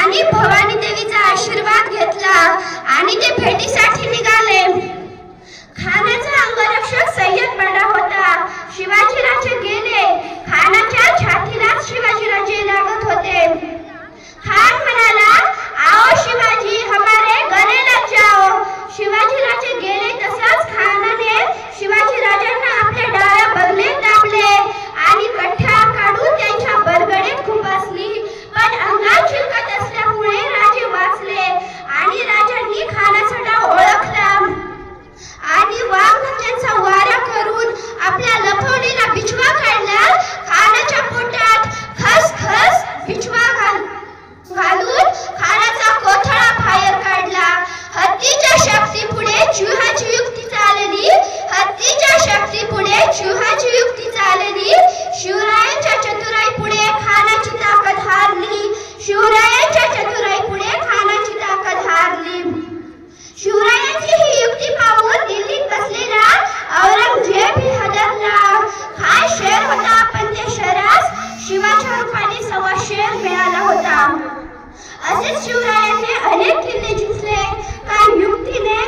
आणि भवानी देवीचा आशीर्वाद घेतला. आणि ते भेटीसाठी निघाले. रूपाने संरक्षण मिळाला होता. असे शिवरायाने अनेक किल्ले जिंकले. काही युक्तीने